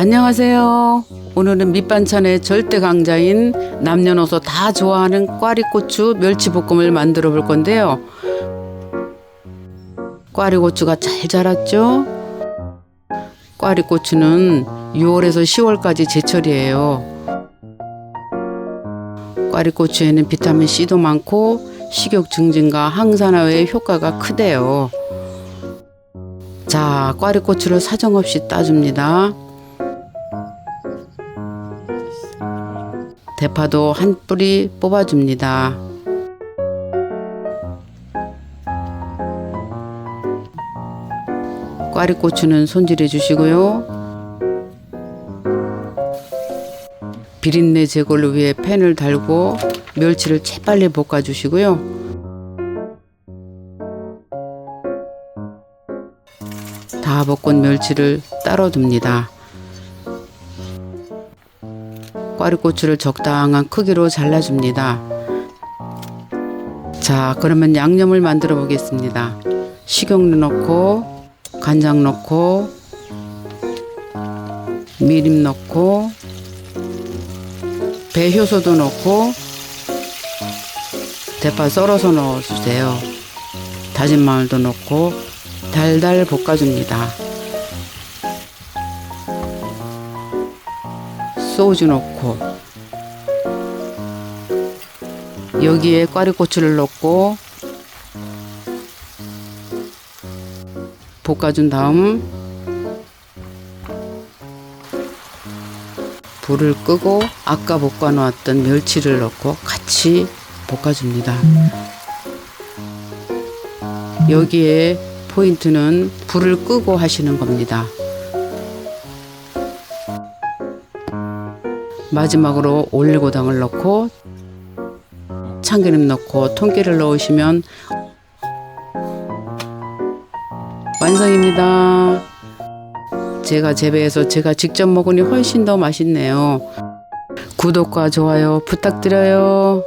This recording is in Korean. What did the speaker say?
안녕하세요. 오늘은 밑반찬의 절대 강자인 남녀노소 다 좋아하는 꽈리고추 멸치볶음을 만들어 볼 건데요. 꽈리고추가 잘 자랐죠? 꽈리고추는 6월에서 10월까지 제철이에요. 꽈리고추에는 비타민 C도 많고 식욕 증진과 항산화에 효과가 크대요. 자, 꽈리고추를 사정없이 따줍니다. 대파도 한 뿌리 뽑아줍니다. 꽈리고추는 손질해 주시고요. 비린내 제거를 위해 팬을 달고 멸치를 재빨리 볶아 주시고요. 다 볶은 멸치를 따로 둡니다. 꽈리고추를 적당한 크기로 잘라줍니다. 자, 그러면 양념을 만들어 보겠습니다. 식용유 넣고, 간장 넣고, 미림 넣고, 배효소도 넣고, 대파 썰어서 넣어주세요. 다진 마늘도 넣고, 달달 볶아줍니다. 소주 넣고 여기에 꽈리고추를 넣고 볶아준 다음 불을 끄고 아까 볶아 놓았던 멸치를 넣고 같이 볶아줍니다. 여기에 포인트는 불을 끄고 하시는 겁니다. 마지막으로 올리고당을 넣고 참기름 넣고 통깨를 넣으시면 완성입니다. 제가 재배해서 제가 직접 먹으니 훨씬 더 맛있네요. 구독과 좋아요 부탁드려요.